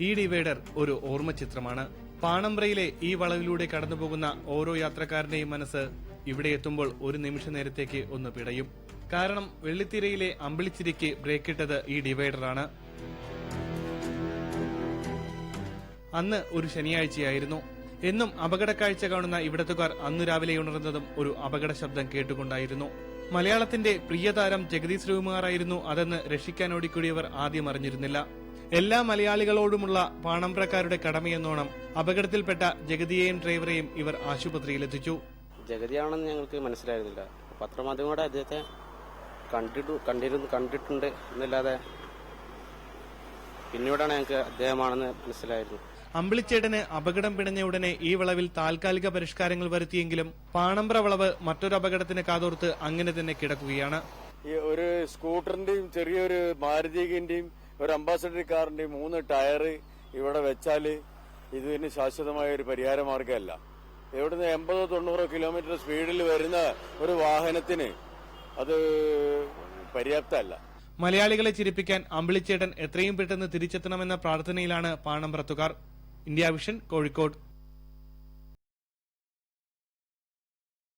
ഈ ഡിവൈഡർ ഒരു ഓർമ്മ ചിത്രമാണ്. പാണമ്പ്രയിലെ ഈ വളവിലൂടെ കടന്നുപോകുന്ന ഓരോ യാത്രക്കാരന്റെയും മനസ്സ് ഇവിടെ എത്തുമ്പോൾ ഒരു നിമിഷ നേരത്തേക്ക് ഒന്ന് പിടയും. കാരണം വെള്ളിത്തിരയിലെ അമ്പിളിച്ചിരിക്ക് ബ്രേക്കിട്ടത് ഈ ഡിവൈഡറാണ് അന്ന് ഒരു ശനിയാഴ്ചയായിരുന്നു. എന്നും അപകടക്കാഴ്ച കാണുന്ന ഇവിടത്തുകാർ അന്ന് രാവിലെ ഉണർന്നതും ഒരു അപകട ശബ്ദം കേട്ടുകൊണ്ടായിരുന്നു. മലയാളത്തിന്റെ പ്രിയതാരം ജഗദീഷ് ശ്രീകുമാറായിരുന്നു അതെന്ന് രക്ഷിക്കാൻ ഓടിക്കൂടിയവർ ആദ്യം അറിഞ്ഞിരുന്നില്ല. എല്ലാ മലയാളികളോടുമുള്ള പാണമ്പ്രക്കാരുടെ കടമയെന്നോണം അപകടത്തിൽപ്പെട്ട ജഗതിയെയും ഡ്രൈവറെയും ഇവർ ആശുപത്രിയിലെത്തിച്ചു. ജഗതിയാണെന്ന് ഞങ്ങൾക്ക് മനസ്സിലായിരുന്നില്ല. പത്രമാധ്യമങ്ങളുടെ അദ്ദേഹത്തെ കണ്ടിട്ടു കണ്ടിരുന്നു കണ്ടിട്ടുണ്ട് എന്നല്ലാതെ പിന്നീടാണ് ഞങ്ങൾക്ക് അദ്ദേഹമാണെന്ന് മനസ്സിലായിരുന്നു. അമ്പിളിച്ചേട്ടന് അപകടം പിണഞ്ഞ ഉടനെ ഈ വളവിൽ താൽക്കാലിക പരിഷ്കാരങ്ങൾ വരുത്തിയെങ്കിലും പാണമ്പ്ര വളവ് മറ്റൊരു അപകടത്തിന് കാതോർത്ത് അങ്ങനെ തന്നെ കിടക്കുകയാണ്. ഈ ഒരു സ്കൂട്ടറിന്റെയും ചെറിയൊരു മാരുതിന്റെയും ഒരു അംബാസഡർ കാറിന്റെ മൂന്ന് ടയർ ഇവിടെ വെച്ചാൽ ഇതിന് ശാശ്വതമായ ഒരു പരിഹാര മാർഗമല്ല ഇവിടുന്ന് എൺപതോ തൊണ്ണൂറോ കിലോമീറ്റർ സ്പീഡിൽ വരുന്ന ഒരു വാഹനത്തിന് അത് പര്യാപ്തമല്ല. മലയാളികളെ ചിരിപ്പിക്കാൻ അമ്പിളിച്ചേട്ടൻ എത്രയും പെട്ടെന്ന് തിരിച്ചെത്തണമെന്ന പ്രാർത്ഥനയിലാണ് പാണമ്പ്രത്തുകാർ ഇന്ത്യ വിഷൻ കോഴിക്കോട്.